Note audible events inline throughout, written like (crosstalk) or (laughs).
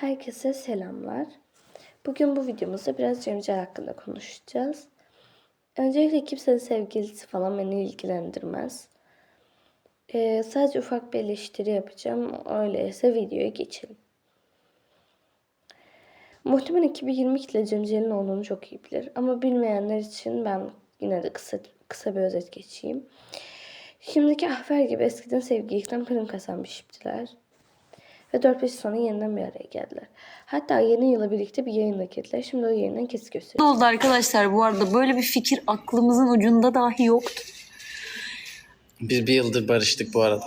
Herkese selamlar. Bugün bu videomuzda biraz Cemcel hakkında konuşacağız. Öncelikle kimsenin sevgilisi falan beni ilgilendirmez. Ee, sadece ufak bir eleştiri yapacağım. Öyleyse videoya geçelim. Muhtemelen 2022 ile Cemcel'in olduğunu çok iyi bilir. Ama bilmeyenler için ben yine de kısa, kısa bir özet geçeyim. Şimdiki Ahfer gibi eskiden sevgililikten prim kasan bir çifttiler. Ve 4-5 sonra yeniden bir araya geldiler. Hatta yeni yıla birlikte bir yayın da girdiler. Şimdi o yayından kesit gösteriyor. oldu arkadaşlar bu arada. Böyle bir fikir aklımızın ucunda dahi yoktu. Biz bir yıldır barıştık bu arada.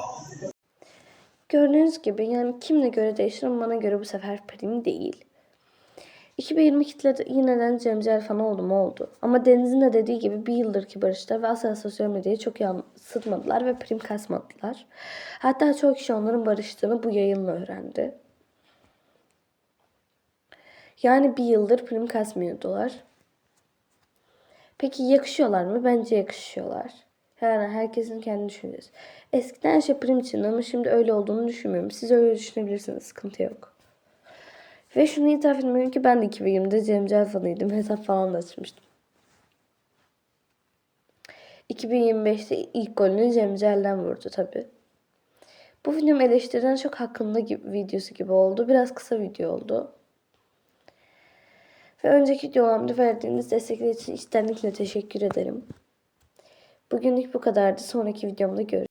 Gördüğünüz gibi yani kimine göre değişir ama bana göre bu sefer prim değil. 2022'de de yineden Cemcel falan oldu mu oldu. Ama Deniz'in de dediği gibi bir yıldır ki barışta ve asla sosyal medyayı çok yansıtmadılar ve prim kasmadılar. Hatta çoğu kişi onların barıştığını bu yayınla öğrendi. Yani bir yıldır prim kasmıyordular. Peki yakışıyorlar mı? Bence yakışıyorlar. Yani herkesin kendi düşüncesi. Eskiden şey prim için ama şimdi öyle olduğunu düşünmüyorum. Siz öyle düşünebilirsiniz. Sıkıntı yok. Ve şunu itiraf etmeliyim ki ben de 2020'de Cemcel fanıydım. (laughs) Hesap falan da açmıştım. 2025'te ilk golünü Cemcel'den vurdu tabi. Bu videom eleştirilen çok hakkında gibi, videosu gibi oldu. Biraz kısa video oldu. Ve önceki videolarımda verdiğiniz destekler için içtenlikle teşekkür ederim. Bugünlük bu kadardı. Sonraki videomda görüşürüz.